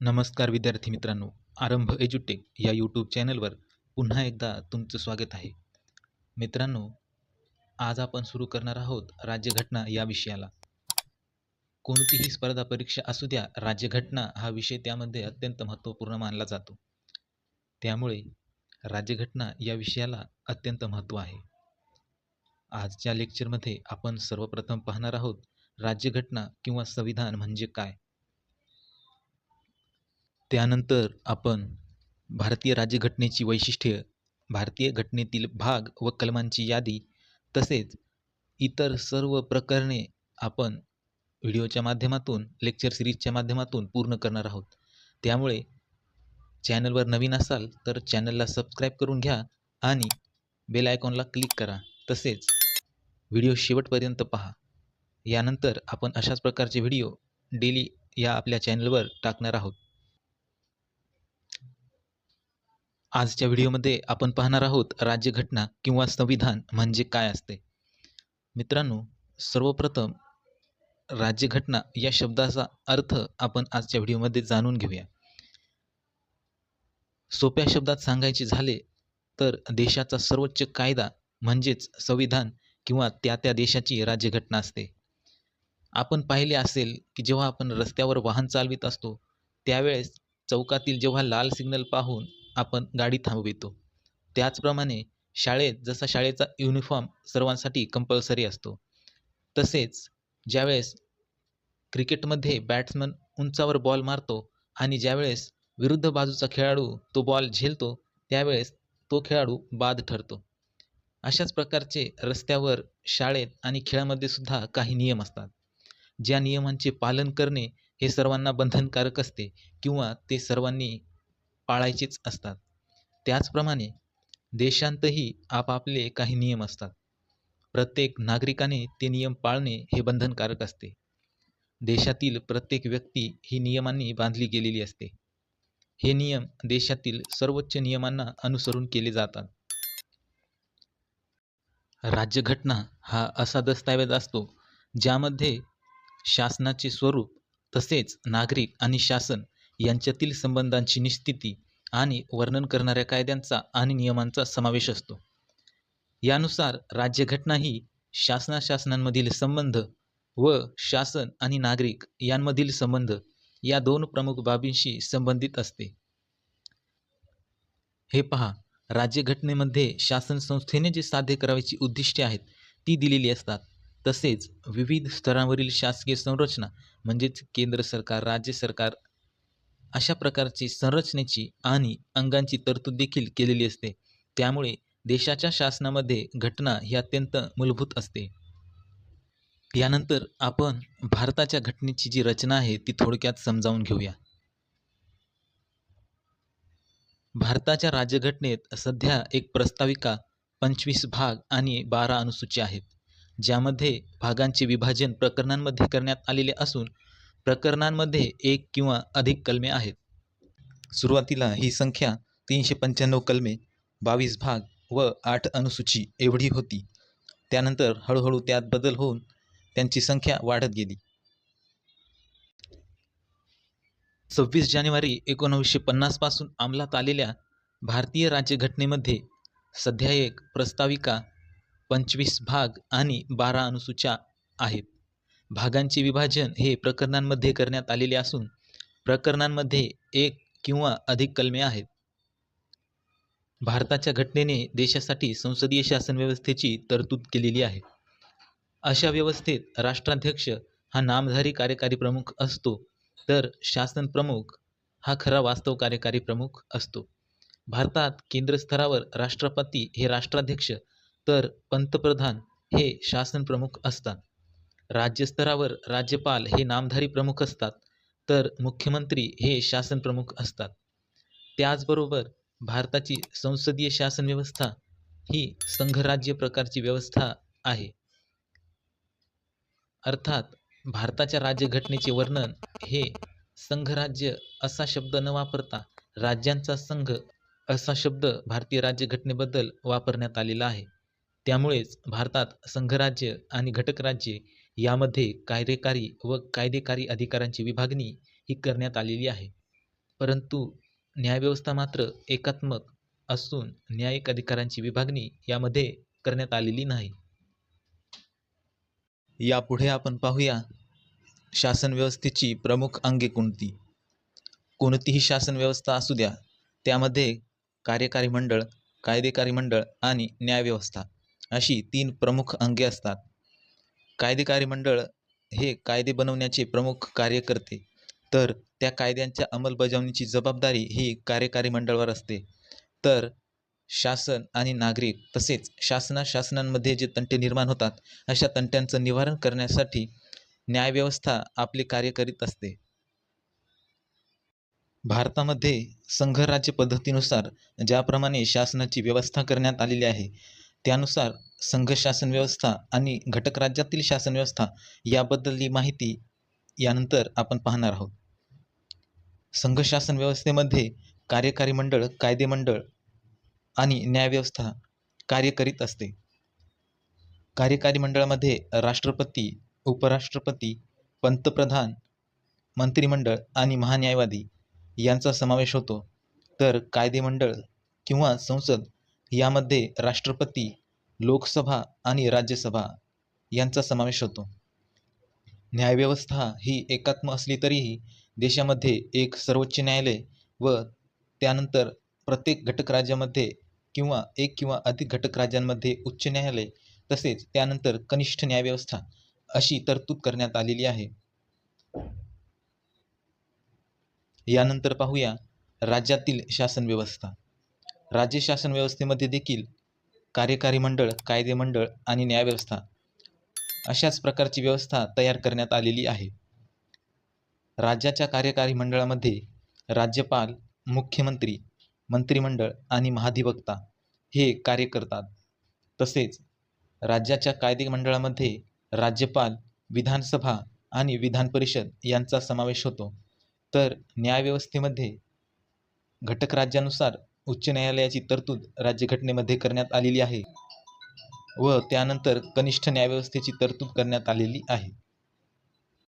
नमस्कार विद्यार्थी मित्रांनो आरंभ एज्युटेक या यूट्यूब चॅनलवर पुन्हा एकदा तुमचं स्वागत आहे. मित्रांनो आज आपण सुरू करणार आहोत राज्यघटना या विषयाला. कोणतीही स्पर्धा परीक्षा असू द्या राज्यघटना हा विषय त्यामध्ये अत्यंत महत्त्वपूर्ण मानला जातो. त्यामुळे राज्यघटना या विषयाला अत्यंत महत्त्व आहे. आजच्या लेक्चरमध्ये आपण सर्वप्रथम पाहणार आहोत राज्यघटना किंवा संविधान म्हणजे काय? त्यानंतर आपण भारतीय राज्यघटनेची वैशिष्ट्ये भारतीय घटनेतील भाग व कलमांची यादी तसेच इतर सर्व प्रकरणे आपण व्हिडिओच्या माध्यमातून लेक्चर सिरीजच्या माध्यमातून पूर्ण करणार आहोत. त्यामुळे चॅनलवर नवीन असाल तर चॅनलला सबस्क्राईब करून घ्या आणि बेल आयकॉनला क्लिक करा. तसेच व्हिडिओ शेवटपर्यंत पहा. यानंतर आपण अशाच प्रकारचे व्हिडिओ डेली या आपल्या चॅनलवर टाकणार आहोत. आजच्या व्हिडिओमध्ये आपण पाहणार आहोत राज्यघटना किंवा संविधान म्हणजे काय असते. मित्रांनो सर्वप्रथम राज्यघटना या शब्दाचा अर्थ आपण आजच्या व्हिडिओमध्ये जाणून घेऊया. सोप्या शब्दात सांगायचे झाले तर देशाचा सर्वोच्च कायदा म्हणजेच संविधान किंवा त्या त्या देशाची राज्यघटना असते. आपण पाहिले असेल की जेव्हा आपण रस्त्यावर वाहन चालवित असतो त्यावेळेस चौकातील जेव्हा लाल सिग्नल पाहून आपण गाडी थांबवितो. त्याचप्रमाणे शाळेत जसा शाळेचा युनिफॉर्म सर्वांसाठी कंपल्सरी असतो तसेच ज्यावेळेस क्रिकेटमध्ये बॅट्समन उंचावर बॉल मारतो आणि ज्यावेळेस विरुद्ध बाजूचा खेळाडू तो बॉल झेलतो त्यावेळेस तो खेळाडू बाद ठरतो. अशाच प्रकारचे रस्त्यावर शाळेत आणि खेळामध्ये सुद्धा काही नियम असतात. ज्या नियमांचे पालन करणे हे सर्वांना बंधनकारक असते किंवा ते सर्वांनी पाळायचेच असतात. त्याचप्रमाणे देशांतही आपापले काही नियम असतात. प्रत्येक नागरिकाने ते नियम पाळणे हे बंधनकारक असते. देशातील प्रत्येक व्यक्ती ही नियमांनी बांधली गेलेली असते. हे नियम देशातील सर्वोच्च नियमांना अनुसरून केले जातात. राज्यघटना हा असा दस्तऐवज असतो ज्यामध्ये शासनाचे स्वरूप तसेच नागरिक आणि शासन यांच्यातील संबंधांची निश्चिती आणि वर्णन करणाऱ्या कायद्यांचा आणि नियमांचा समावेश असतो. यानुसार राज्यघटना ही शासनाशासनांमधील संबंध व शासन आणि नागरिक यांमधील संबंध या दोन प्रमुख बाबींशी संबंधित असते. हे पहा राज्यघटनेमध्ये शासन संस्थेने जे साध्य करावयाची उद्दिष्टे आहेत ती दिलेली असतात. तसेच विविध स्तरावरील शासकीय संरचना म्हणजेच केंद्र सरकार राज्य सरकार अशा प्रकारची संरचनेची आणि अंगांची तरतूद देखील केलेली असते. त्यामुळे देशाच्या शासनामध्ये घटना ही अत्यंत मूलभूत असते. यानंतर आपण भारताच्या घटनेची जी रचना आहे ती थोडक्यात समजावून घेऊया. भारताच्या राज्यघटनेत सध्या एक प्रस्ताविका पंचवीस भाग आणि बारा अनुसूची आहेत ज्यामध्ये भागांचे विभाजन प्रकरणांमध्ये करण्यात आलेले असून प्रकरणांमध्ये एक किंवा अधिक कलमे आहेत. सुरुवातीला ही संख्या तीनशे पंच्याण्णव कलमे बावीस भाग व आठ अनुसूची एवढी होती. त्यानंतर हळूहळू त्यात बदल होऊन त्यांची संख्या वाढत गेली. सव्वीस जानेवारी एकोणावीसशे पन्नासपासून अंमलात आलेल्या भारतीय राज्यघटनेमध्ये सध्या एक प्रस्ताविका पंचवीस भाग आणि बारा अनुसूच्या आहेत. भागांचे विभाजन हे प्रकरणांमध्ये करण्यात आलेले असून प्रकरणांमध्ये एक किंवा अधिक कलमे आहेत. भारताच्या घटनेने देशासाठी संसदीय शासन व्यवस्थेची तरतूद केलेली आहे. अशा व्यवस्थेत राष्ट्राध्यक्ष हा नामधारी कार्यकारी प्रमुख असतो तर शासन प्रमुख हा खरा वास्तव कार्यकारी प्रमुख असतो. भारतात केंद्रस्तरावर राष्ट्रपती हे राष्ट्राध्यक्ष तर पंतप्रधान हे शासन प्रमुख असतात. राज्यस्तरावर राज्यपाल हे नामधारी प्रमुख असतात तर मुख्यमंत्री हे शासन प्रमुख असतात. त्याचबरोबर भारताची संसदीय शासन व्यवस्था ही संघराज्य प्रकारची व्यवस्था आहे. अर्थात भारताच्या राज्यघटनेचे वर्णन हे संघराज्य असा शब्द न वापरता राज्यांचा संघ असा शब्द भारतीय राज्यघटनेबद्दल वापरण्यात आलेला आहे. त्यामुळेच भारतात संघराज्य आणि घटक राज्ये यामध्ये कार्यकारी व कायदेकारी अधिकारांची विभागणी ही करण्यात आलेली आहे. परंतु न्यायव्यवस्था मात्र एकात्मक असून न्यायिक अधिकारांची विभागणी यामध्ये करण्यात आलेली नाही. यापुढे आपण पाहूया शासन व्यवस्थेची प्रमुख अंगे कोणती? कोणतीही शासन व्यवस्था असू द्या त्यामध्ये कार्यकारी मंडळ कायदेकारी मंडळ आणि न्यायव्यवस्था अशी तीन प्रमुख अंगे असतात. कायदेकारी मंडळ हे कायदे बनवण्याचे प्रमुख कार्य करते तर त्या कायद्यांच्या अंमलबजावणीची जबाबदारी ही कार्यकारी मंडळावर असते. तर शासन आणि नागरिक तसेच शासना शासनांमध्ये जे तंटे निर्माण होतात अशा तंट्यांचं निवारण करण्यासाठी न्यायव्यवस्था आपले कार्य करीत असते. भारतामध्ये संघराज्य पद्धतीनुसार ज्याप्रमाणे शासनाची व्यवस्था करण्यात आलेली आहे त्यानुसार संघ शासन व्यवस्था आणि घटक राज्यातील शासन व्यवस्था याबद्दलची माहिती यानंतर आपण पाहणार आहोत. संघ शासन व्यवस्थेमध्ये कार्यकारी मंडळ कायदे मंडळ आणि न्यायव्यवस्था कार्य करीत असते. कार्यकारी मंडळामध्ये राष्ट्रपती उपराष्ट्रपती पंतप्रधान मंत्रिमंडळ आणि महान्यायवादी यांचा समावेश होतो. तर कायदे मंडळ किंवा संसद यामध्ये राष्ट्रपती लोकसभा आणि राज्यसभा यांचा समावेश होतो. न्यायव्यवस्था ही एकात्म असली तरीही देशामध्ये एक सर्वोच्च न्यायालय व त्यानंतर प्रत्येक घटक राज्यामध्ये किंवा एक किंवा अधिक घटक राज्यांमध्ये उच्च न्यायालय तसेच त्यानंतर कनिष्ठ न्यायव्यवस्था अशी तरतूद करण्यात आलेली आहे. यानंतर पाहूया राज्यातील शासन व्यवस्था. राज्य शासन व्यवस्थेमध्ये देखील कार्यकारी मंडळ कायदे मंडळ आणि न्यायव्यवस्था अशाच प्रकारची व्यवस्था तयार करण्यात आलेली आहे. राज्याच्या कार्यकारी मंडळामध्ये राज्यपाल मुख्यमंत्री मंत्रिमंडळ आणि महाधिवक्ता हे कार्य करतात. तसेच राज्याच्या कायदे मंडळामध्ये राज्यपाल विधानसभा आणि विधान परिषद यांचा समावेश होतो. तर न्यायव्यवस्थेमध्ये घटक राज्यानुसार उच्च न्यायालयाची तरतूद राज्यघटनेमध्ये करण्यात आलेली आहे व त्यानंतर कनिष्ठ न्यायव्यवस्थेची तरतूद करण्यात आलेली आहे.